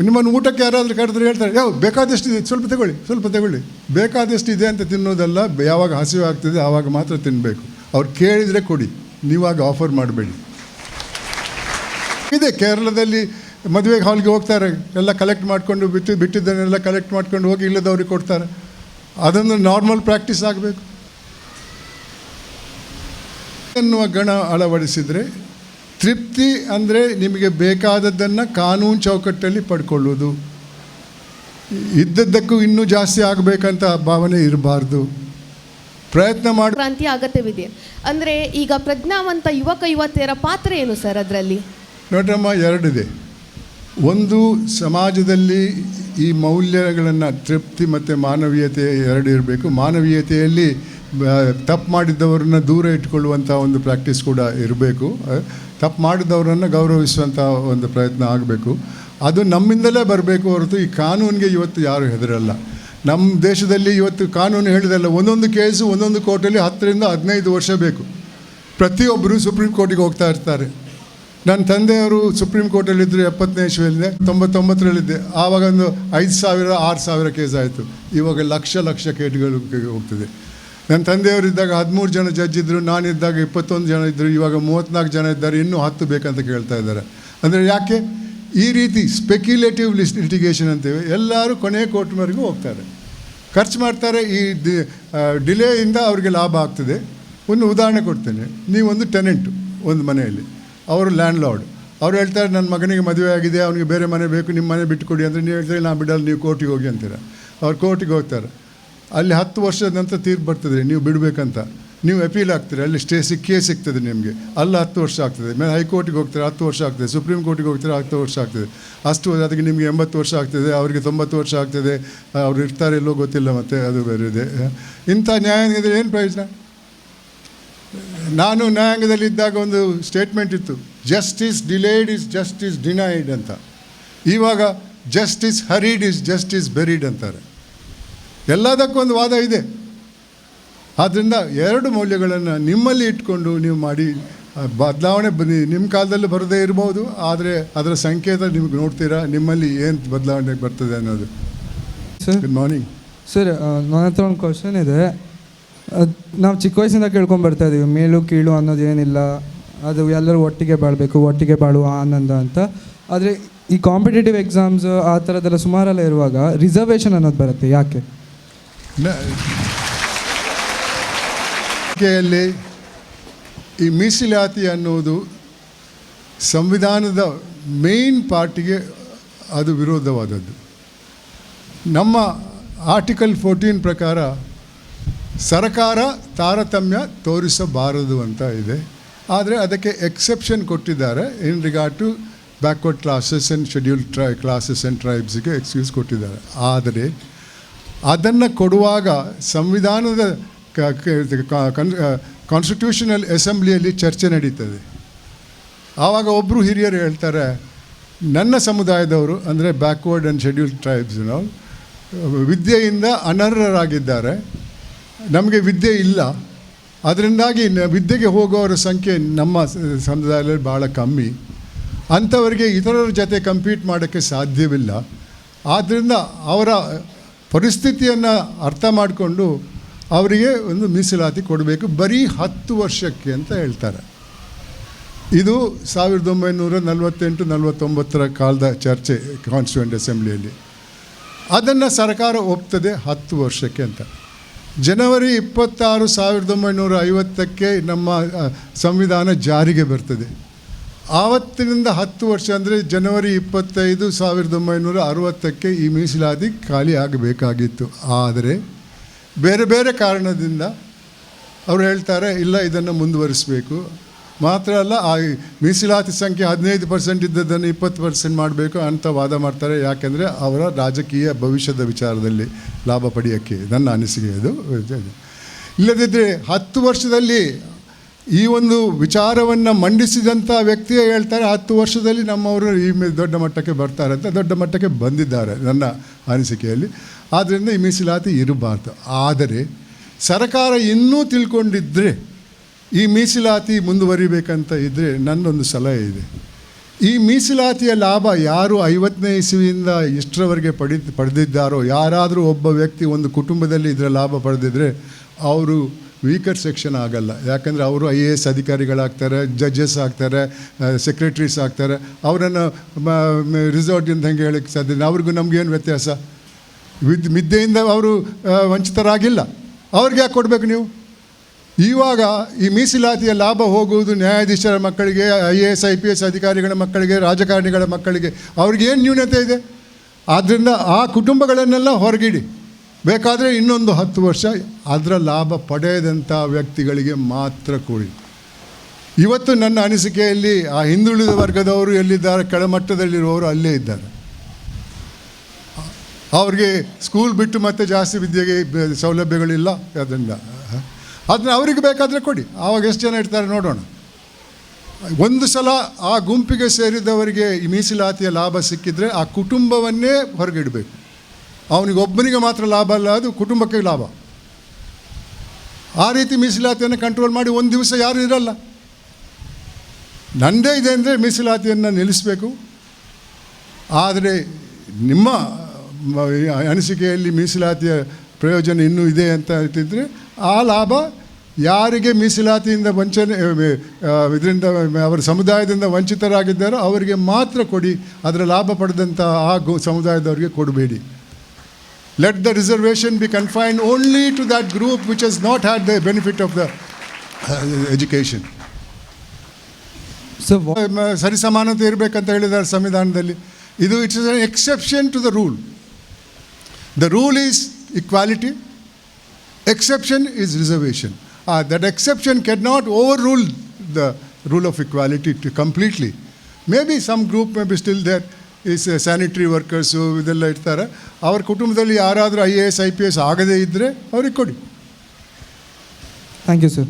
ನಿಮ್ಮನ್ನು ಊಟಕ್ಕೆ ಯಾರಾದರೂ ಕರೆದ್ರೆ ಹೇಳ್ತಾರೆ, ಯಾವ ಬೇಕಾದಷ್ಟು ಇದೆ ಸ್ವಲ್ಪ ತಗೊಳ್ಳಿ ಸ್ವಲ್ಪ ತಗೊಳ್ಳಿ. ಬೇಕಾದಷ್ಟು ಇದೆ ಅಂತ ತಿನ್ನೋದಲ್ಲ, ಯಾವಾಗ ಹಸಿವು ಆಗ್ತದೆ, ಆವಾಗ ಮಾತ್ರ ತಿನ್ನಬೇಕು ಅವ್ರು ಕೇಳಿದರೆ ಕೊಡಿ. ನೀವಾಗ ಆಫರ್ ಮಾಡಬೇಡಿ. ಇದೆ ಕೇರಳದಲ್ಲಿ ಮದುವೆಗೆ ಹಾಲ್ಗೆ ಹೋಗ್ತಾರೆ. ಎಲ್ಲ ಕಲೆಕ್ಟ್ ಮಾಡಿಕೊಂಡು ಬಿಟ್ಟು ಬಿಟ್ಟಿದ್ದನ್ನೆಲ್ಲ ಕಲೆಕ್ಟ್ ಮಾಡ್ಕೊಂಡು ಹೋಗಿ ಇಲ್ಲದವ್ರಿಗೆ ಕೊಡ್ತಾರೆ. ಅದನ್ನು ನಾರ್ಮಲ್ ಪ್ರಾಕ್ಟೀಸ್ ಆಗಬೇಕು. ಎನ್ನುವ ಗಣ ಅಳವಡಿಸಿದರೆ ತೃಪ್ತಿ ಅಂದರೆ ನಿಮಗೆ ಬೇಕಾದದ್ದನ್ನು ಕಾನೂನು ಚೌಕಟ್ಟಲ್ಲಿ ಪಡ್ಕೊಳ್ಳೋದು ಇದ್ದದ್ದಕ್ಕೂ ಇನ್ನೂ ಜಾಸ್ತಿ ಆಗಬೇಕಂತ ಭಾವನೆ ಇರಬಾರ್ದು. ಪ್ರಯತ್ನ ಮಾಡಿ. ಕ್ರಾಂತಿ ಅಗತ್ಯವಿದೆ. ಅಂದರೆ ಈಗ ಪ್ರಜ್ಞಾವಂತ ಯುವಕ ಯುವತಿಯರ ಪಾತ್ರ ಏನು ಸರ್ ಅದರಲ್ಲಿ? ನೋಡ್ರಮ್ಮ ಎರಡಿದೆ. ಒಂದು ಸಮಾಜದಲ್ಲಿ ಈ ಮೌಲ್ಯಗಳನ್ನು ತೃಪ್ತಿ ಮತ್ತು ಮಾನವೀಯತೆ ಎರಡು ಇರಬೇಕು. ಮಾನವೀಯತೆಯಲ್ಲಿ ತಪ್ಪು ಮಾಡಿದ್ದವರನ್ನು ದೂರ ಇಟ್ಕೊಳ್ಳುವಂಥ ಒಂದು ಪ್ರಾಕ್ಟೀಸ್ ಕೂಡ ಇರಬೇಕು. ತಪ್ಪು ಮಾಡಿದವರನ್ನು ಗೌರವಿಸುವಂಥ ಒಂದು ಪ್ರಯತ್ನ ಆಗಬೇಕು. ಅದು ನಮ್ಮಿಂದಲೇ ಬರಬೇಕು ಹೊರತು ಈ ಕಾನೂನಿಗೆ ಇವತ್ತು ಯಾರು ಹೆದರಲ್ಲ. ನಮ್ಮ ದೇಶದಲ್ಲಿ ಇವತ್ತು ಕಾನೂನು ಹೇಳಿದಲ್ಲ, ಒಂದೊಂದು ಕೇಸು ಒಂದೊಂದು ಕೋರ್ಟಲ್ಲಿ ಹತ್ತರಿಂದ ಹದಿನೈದು ವರ್ಷ ಬೇಕು. ಪ್ರತಿಯೊಬ್ಬರು ಸುಪ್ರೀಂ ಕೋರ್ಟಿಗೆ ಹೋಗ್ತಾ ಇರ್ತಾರೆ. ನನ್ನ ತಂದೆಯವರು ಸುಪ್ರೀಂ ಕೋರ್ಟಲ್ಲಿದ್ದರು ಎಪ್ಪತ್ತನೇ ಇಸ್ವಿಯಲ್ಲಿದ್ದೆ ತೊಂಬತ್ತೊಂಬತ್ತರಲ್ಲಿದ್ದೆ. ಆವಾಗ ಒಂದು ಐದು ಸಾವಿರ, ಆರು ಸಾವಿರ ಕೇಸ್ ಆಯಿತು. ಇವಾಗ ಲಕ್ಷ ಲಕ್ಷ ಕೇಟ್ಗಳು ಹೋಗ್ತದೆ. ನನ್ನ ತಂದೆಯವರಿದ್ದಾಗ ಹದಿಮೂರು ಜನ ಜಡ್ಜ್ ಇದ್ದರು ನಾನಿದ್ದಾಗ ಇಪ್ಪತ್ತೊಂದು ಜನ ಇದ್ದರು ಇವಾಗ ಮೂವತ್ತ್ನಾಲ್ಕು ಜನ ಇದ್ದಾರೆ, ಇನ್ನೂ ಹತ್ತು ಬೇಕಂತ ಕೇಳ್ತಾ ಇದ್ದಾರೆ. ಅಂದರೆ ಯಾಕೆ? ಈ ರೀತಿ ಸ್ಪೆಕ್ಯುಲೇಟಿವ್ ಲಿಸ್ಟ್ ಲಿಟಿಗೇಷನ್ ಅಂತೇವೆ, ಎಲ್ಲರೂ ಕೊನೆಯ ಕೋರ್ಟ್ವರೆಗೂ ಹೋಗ್ತಾರೆ. ಖರ್ಚು ಮಾಡ್ತಾರೆ, ಈ ಡಿಲೇಯಿಂದ ಅವರಿಗೆ ಲಾಭ ಆಗ್ತದೆ. ಒಂದು ಉದಾಹರಣೆ ಕೊಡ್ತೇನೆ. ನೀವೊಂದು ಟೆನೆಂಟು ಒಂದು ಮನೆಯಲ್ಲಿ. ಅವರು ಲ್ಯಾಂಡ್ ಲಾರ್ಡ್ ಅವ್ರು ಹೇಳ್ತಾರೆ ನನ್ನ ಮಗನಿಗೆ ಮದುವೆ ಆಗಿದೆ, ಅವನಿಗೆ ಬೇರೆ ಮನೆ ಬೇಕು ನಿಮ್ಮ ಮನೆ ಬಿಟ್ಟುಕೊಡಿ ಅಂದರೆ ನೀವು ಹೇಳ್ತಾರೆ ನಾನು ಬಿಡಲ್ಲ, ನೀವು ಕೋರ್ಟಿಗೆ ಹೋಗಿ ಅಂತೀರ. ಅವ್ರು ಕೋರ್ಟಿಗೆ ಹೋಗ್ತಾರೆ. ಅಲ್ಲಿ ಹತ್ತು ವರ್ಷದ ನಂತರ ತೀರ್ಪು ಬರ್ತದೆ, ನೀವು ಬಿಡಬೇಕಂತ. ನೀವು ಅಪೀಲ್ ಆಗ್ತೀರಿ, ಅಲ್ಲಿ ಸ್ಟೇ ಸಿಕ್ಕಿಯೇ ಸಿಗ್ತದೆ ನಿಮಗೆ. ಅಲ್ಲ ಹತ್ತು ವರ್ಷ ಆಗ್ತದೆ. ಮೇಲೆ ಹೈಕೋರ್ಟಿಗೆ ಹೋಗ್ತಾರೆ, ಹತ್ತು ವರ್ಷ ಆಗ್ತದೆ. ಸುಪ್ರೀಂ ಕೋರ್ಟಿಗೆ ಹೋಗ್ತಾರೆ, ಹತ್ತು ವರ್ಷ ಆಗ್ತದೆ. ಅಷ್ಟು ಅದಕ್ಕೆ ನಿಮಗೆ ಎಂಬತ್ತು ವರ್ಷ ಆಗ್ತದೆ, ಅವರಿಗೆ ತೊಂಬತ್ತು ವರ್ಷ ಆಗ್ತದೆ. ಅವ್ರು ಇರ್ತಾರೆ ಇಲ್ಲೋ ಗೊತ್ತಿಲ್ಲ ಮತ್ತೆ, ಅದು ಬೇರೆ ಇದೆ. ಇಂಥ ನ್ಯಾಯಾಂಗದಲ್ಲಿ ಏನು ಪ್ರಯೋಜನ? ನಾನು ನ್ಯಾಯಾಂಗದಲ್ಲಿದ್ದಾಗ ಒಂದು ಸ್ಟೇಟ್ಮೆಂಟ್ ಇತ್ತು justice delayed is justice denied ಅಂತ. ಇವಾಗ justice hurried is justice buried ಅಂತಾರೆ. ಎಲ್ಲದಕ್ಕೂ ಒಂದು ವಾದ ಇದೆ. ಆದ್ದರಿಂದ ಎರಡು ಮೌಲ್ಯಗಳನ್ನು ನಿಮ್ಮಲ್ಲಿ ಇಟ್ಕೊಂಡು ನೀವು ಮಾಡಿ ಬದಲಾವಣೆ ಬನ್ನಿ. ನಿಮ್ಮ ಕಾಲದಲ್ಲಿ ಬರದೇ ಇರ್ಬೋದು ಆದರೆ ಅದರ ಸಂಕೇತ ನಿಮ್ಗೆ ನೋಡ್ತೀರಾ ನಿಮ್ಮಲ್ಲಿ ಏನು ಬದಲಾವಣೆ ಬರ್ತದೆ ಅನ್ನೋದು. ಸರ್ ಗುಡ್ ಮಾರ್ನಿಂಗ್ ಸರ್ ನನ್ನ ಹತ್ರ ಒಂದು ಕ್ವಶನ್ ಇದೆ. ನಾವು ಚಿಕ್ಕ ವಯಸ್ಸಿಂದ ಕೇಳ್ಕೊಂಡು ಬರ್ತಾ ಇದೀವಿ. ಮೇಲು, ಕೀಳು ಅನ್ನೋದೇನಿಲ್ಲ ಅದು ಎಲ್ಲರೂ ಒಟ್ಟಿಗೆ ಬಾಳಬೇಕು, ಒಟ್ಟಿಗೆ ಬಾಳುವ ಆನಂದ ಅಂತ. ಆದರೆ ಈ ಕಾಂಪಿಟೇಟಿವ್ ಎಕ್ಸಾಮ್ಸ್ ಆ ಥರದ್ದೆಲ್ಲ ಸುಮಾರೆಲ್ಲ ಇರುವಾಗ ರಿಸರ್ವೇಷನ್ ಅನ್ನೋದು ಬರುತ್ತೆ. ಯಾಕೆ? ಈ ಮೀಸಲಾತಿ ಅನ್ನೋದು ಸಂವಿಧಾನದ ಮೇನ್ ಪಾರ್ಟಿಗೆ ಅದು ವಿರೋಧವಾದದ್ದು. ನಮ್ಮ ಆರ್ಟಿಕಲ್ ಫೋರ್ಟೀನ್ ಪ್ರಕಾರ ಸರ್ಕಾರ ತಾರತಮ್ಯ ತೋರಿಸಬಾರದು ಅಂತ ಇದೆ. ಆದರೆ ಅದಕ್ಕೆ ಎಕ್ಸೆಪ್ಷನ್ ಕೊಟ್ಟಿದ್ದಾರೆ. In regard to backward classes and schedule tribe classes and ಟ್ರೈಬ್ಸ್ಗೆ excuse ಕೊಟ್ಟಿದ್ದಾರೆ. ಆದರೆ ಅದನ್ನು ಕೊಡುವಾಗ ಸಂವಿಧಾನದ ಕಾನ್ಸ್ಟಿಟ್ಯೂಷನಲ್ ಅಸೆಂಬ್ಲಿಯಲ್ಲಿ ಚರ್ಚೆ ನಡೀತದೆ. ಆವಾಗ ಒಬ್ಬರು ಹಿರಿಯರು ಹೇಳ್ತಾರೆ, ನನ್ನ ಸಮುದಾಯದವರು ಅಂದರೆ ಬ್ಯಾಕ್ವರ್ಡ್ ಆ್ಯಂಡ್ ಶೆಡ್ಯೂಲ್ಡ್ ಟ್ರೈಬ್ಸ್ ವಿದ್ಯೆಯಿಂದ ಅನರ್ಹರಾಗಿದ್ದಾರೆ. ನಮಗೆ ವಿದ್ಯೆ ಇಲ್ಲ. ಅದರಿಂದಾಗಿ ವಿದ್ಯೆಗೆ ಹೋಗೋರ ಸಂಖ್ಯೆ ನಮ್ಮ ಸಮುದಾಯದಲ್ಲಿ ಭಾಳ ಕಮ್ಮಿ. ಅಂಥವರಿಗೆ ಇತರರ ಜೊತೆ ಕಂಪೀಟ್ ಮಾಡೋಕ್ಕೆ ಸಾಧ್ಯವಿಲ್ಲ. ಆದ್ದರಿಂದ ಅವರ ಪರಿಸ್ಥಿತಿಯನ್ನು ಅರ್ಥ ಮಾಡಿಕೊಂಡು ಅವರಿಗೆ ಒಂದು ಮೀಸಲಾತಿ ಕೊಡಬೇಕು. ಬರೀ ಹತ್ತು ವರ್ಷಕ್ಕೆ ಅಂತ ಹೇಳ್ತಾರೆ. ಇದು ಸಾವಿರದ ಒಂಬೈನೂರ ನಲವತ್ತೆಂಟು, ನಲವತ್ತೊಂಬತ್ತರ ಕಾಲದ ಚರ್ಚೆ ಕಾನ್ಸ್ಟಿಟ್ಯೂಂಟ್ ಅಸೆಂಬ್ಲಿಯಲ್ಲಿ ಅದನ್ನು ಸರ್ಕಾರ ಒಪ್ತದೆ ಹತ್ತು ವರ್ಷಕ್ಕೆ ಅಂತ. ಜನವರಿ ಇಪ್ಪತ್ತಾರು ಸಾವಿರದ ಒಂಬೈನೂರ ಐವತ್ತಕ್ಕೆ ನಮ್ಮ ಸಂವಿಧಾನ ಜಾರಿಗೆ ಬರ್ತದೆ. ಆವತ್ತಿನಿಂದ ಹತ್ತು ವರ್ಷ ಅಂದರೆ ಜನವರಿ ಇಪ್ಪತ್ತೈದು ಸಾವಿರದ ಒಂಬೈನೂರ ಅರುವತ್ತಕ್ಕೆ ಈ ಮೀಸಲಾತಿ ಖಾಲಿ ಆಗಬೇಕಾಗಿತ್ತು. ಆದರೆ ಬೇರೆ ಬೇರೆ ಕಾರಣದಿಂದ ಅವರು ಹೇಳ್ತಾರೆ, ಇಲ್ಲ, ಇದನ್ನು ಮುಂದುವರಿಸಬೇಕು. ಮಾತ್ರ ಅಲ್ಲ, ಆ ಮೀಸಲಾತಿ ಸಂಖ್ಯೆ ಹದಿನೈದು ಪರ್ಸೆಂಟ್ ಇದ್ದದ್ದನ್ನು ಇಪ್ಪತ್ತು ಪರ್ಸೆಂಟ್ ಮಾಡಬೇಕು ಅಂತ ವಾದ ಮಾಡ್ತಾರೆ. ಯಾಕೆಂದರೆ ಅವರ ರಾಜಕೀಯ ಭವಿಷ್ಯದ ವಿಚಾರದಲ್ಲಿ ಲಾಭ ಪಡೆಯೋಕ್ಕೆ ನನ್ನ ಅನಿಸಿಕೆ ಅದು ಇಲ್ಲದಿದ್ದರೆ ಹತ್ತು ವರ್ಷದಲ್ಲಿ ಈ ಒಂದು ವಿಚಾರವನ್ನು ಮಂಡಿಸಿದಂಥ ವ್ಯಕ್ತಿಯೇ ಹೇಳ್ತಾರೆ, ಹತ್ತು ವರ್ಷದಲ್ಲಿ ನಮ್ಮವರು ಈ ದೊಡ್ಡ ಮಟ್ಟಕ್ಕೆ ಬರ್ತಾರೆ ಅಂತ ದೊಡ್ಡ ಮಟ್ಟಕ್ಕೆ ಬಂದಿದ್ದಾರೆ ನನ್ನ ಅನಿಸಿಕೆಯಲ್ಲಿ. ಆದ್ದರಿಂದ ಈ ಮೀಸಲಾತಿ ಇರಬಾರ್ದು. ಆದರೆ ಸರ್ಕಾರ ಇನ್ನೂ ತಿಳ್ಕೊಂಡಿದ್ದರೆ ಈ ಮೀಸಲಾತಿ ಮುಂದುವರಿಬೇಕಂತ ಇದ್ದರೆ ನನ್ನೊಂದು ಸಲಹೆ ಇದೆ. ಈ ಮೀಸಲಾತಿಯ ಲಾಭ ಯಾರು ಐವತ್ತನೇ ಇಸುವಿಯಿಂದ ಇಷ್ಟರವರೆಗೆ ಪಡಿ ಪಡೆದಿದ್ದಾರೋ, ಯಾರಾದರೂ ಒಬ್ಬ ವ್ಯಕ್ತಿ ಒಂದು ಕುಟುಂಬದಲ್ಲಿ ಇದರ ಲಾಭ ಪಡೆದಿದ್ದರೆ ಅವರು ವೀಕರ್ ಸೆಕ್ಷನ್ ಆಗಲ್ಲ. ಯಾಕಂದರೆ ಅವರು ಐ ಎ ಎಸ್ ಅಧಿಕಾರಿಗಳಾಗ್ತಾರೆ, ಜಡ್ಜಸ್ ಆಗ್ತಾರೆ ಸೆಕ್ರೆಟ್ರೀಸ್ ಆಗ್ತಾರೆ. ಅವರನ್ನು ರಿಸಾರ್ಟ್ ಅಂತ ಹೆಂಗೆ ಹೇಳಕ್ಕೆ ಸಾಧ್ಯ. ಅವ್ರಿಗೂ ನಮಗೇನು ವ್ಯತ್ಯಾಸ? ವಿದ್, ಮಿದ್ದೆಯಿಂದ ಅವರು ವಂಚಿತರಾಗಿಲ್ಲ. ಅವ್ರಿಗೆ ಯಾಕೆ ಕೊಡಬೇಕು ನೀವು? ಇವಾಗ ಈ ಮೀಸಲಾತಿಯ ಲಾಭ ಹೋಗುವುದು ನ್ಯಾಯಾಧೀಶರ ಮಕ್ಕಳಿಗೆ I A S I P S ಅಧಿಕಾರಿಗಳ ಮಕ್ಕಳಿಗೆ, ರಾಜಕಾರಣಿಗಳ ಮಕ್ಕಳಿಗೆ. ಅವ್ರಿಗೆ ಏನು ನ್ಯೂನತೆ ಇದೆ? ಆದ್ದರಿಂದ ಆ ಕುಟುಂಬಗಳನ್ನೆಲ್ಲ ಹೊರಗಿಡಿ. ಬೇಕಾದರೆ ಇನ್ನೊಂದು ಹತ್ತು ವರ್ಷ ಅದರ ಲಾಭ ಪಡೆಯದಂಥ ವ್ಯಕ್ತಿಗಳಿಗೆ ಮಾತ್ರ ಕೊಡಿ. ಇವತ್ತು ನನ್ನ ಅನಿಸಿಕೆಯಲ್ಲಿ ಆ ಹಿಂದುಳಿದ ವರ್ಗದವರು ಎಲ್ಲಿದ್ದಾರೆ, ಕೆಳಮಟ್ಟದಲ್ಲಿರುವವರು ಅಲ್ಲೇ ಇದ್ದಾರೆ. ಅವ್ರಿಗೆ ಸ್ಕೂಲ್ ಬಿಟ್ಟು ಮತ್ತೆ ಜಾಸ್ತಿ ವಿದ್ಯೆಗೆ ಸೌಲಭ್ಯಗಳಿಲ್ಲ ಅದರಿಂದ ಅದನ್ನ ಅವರಿಗೆ ಬೇಕಾದರೆ ಕೊಡಿ. ಆವಾಗ ಎಷ್ಟು ಜನ ಇರ್ತಾರೆ ನೋಡೋಣ. ಒಂದು ಸಲ ಆ ಗುಂಪಿಗೆ ಸೇರಿದವರಿಗೆ ಈ ಮೀಸಲಾತಿಯ ಲಾಭ ಸಿಕ್ಕಿದರೆ ಆ ಕುಟುಂಬವನ್ನೇ ಹೊರಗಿಡಬೇಕು. ಅವನಿಗೆ ಒಬ್ಬನಿಗೆ ಮಾತ್ರ ಲಾಭ ಅಲ್ಲ, ಅದು ಕುಟುಂಬಕ್ಕೆ ಲಾಭ. ಆ ರೀತಿ ಮೀಸಲಾತಿಯನ್ನು ಕಂಟ್ರೋಲ್ ಮಾಡಿ ಒಂದು ದಿವಸ ಯಾರು ಇರಲ್ಲ. ನಂದೇ ಇದೆ ಅಂದರೆ ಮೀಸಲಾತಿಯನ್ನು ನಿಲ್ಲಿಸಬೇಕು. ಆದರೆ ನಿಮ್ಮ ಅನಿಸಿಕೆಯಲ್ಲಿ ಮೀಸಲಾತಿಯ ಪ್ರಯೋಜನ ಇನ್ನೂ ಇದೆ ಅಂತ ಹೇಳ್ತಿದ್ರೆ ಆ ಲಾಭ ಯಾರಿಗೆ ಮೀಸಲಾತಿಯಿಂದ ವಂಚನೆ ಇದರಿಂದ ಅವರ ಸಮುದಾಯದಿಂದ ವಂಚಿತರಾಗಿದ್ದಾರೋ ಅವರಿಗೆ ಮಾತ್ರ ಕೊಡಿ ಅದರ ಲಾಭ ಪಡೆದಂಥ ಆ ಗೋ ಸಮುದಾಯದವರಿಗೆ ಕೊಡಬೇಡಿ. Let the reservation be confined only to that group which has not had the benefit of the education so ಸರಿಸಮಾನತೆ ಇರಬೇಕಂತ ಹೇಳಿದ್ದಾರೆ ಸಂವಿಧಾನದಲ್ಲಿ. ಇದು it's an exception to the rule the rule is equality exception is reservation that exception can not overrule the rule of equality to completely maybe some group maybe still there is sanitary workers ಇದೆಲ್ಲ ಇರ್ತಾರೆ ಅವ್ರ ಕುಟುಂಬದಲ್ಲಿ ಯಾರಾದರೂ I A S I P S ಆಗದೇ ಇದ್ದರೆ ಅವ್ರಿಗೆ ಕೊಡಿ thank you sir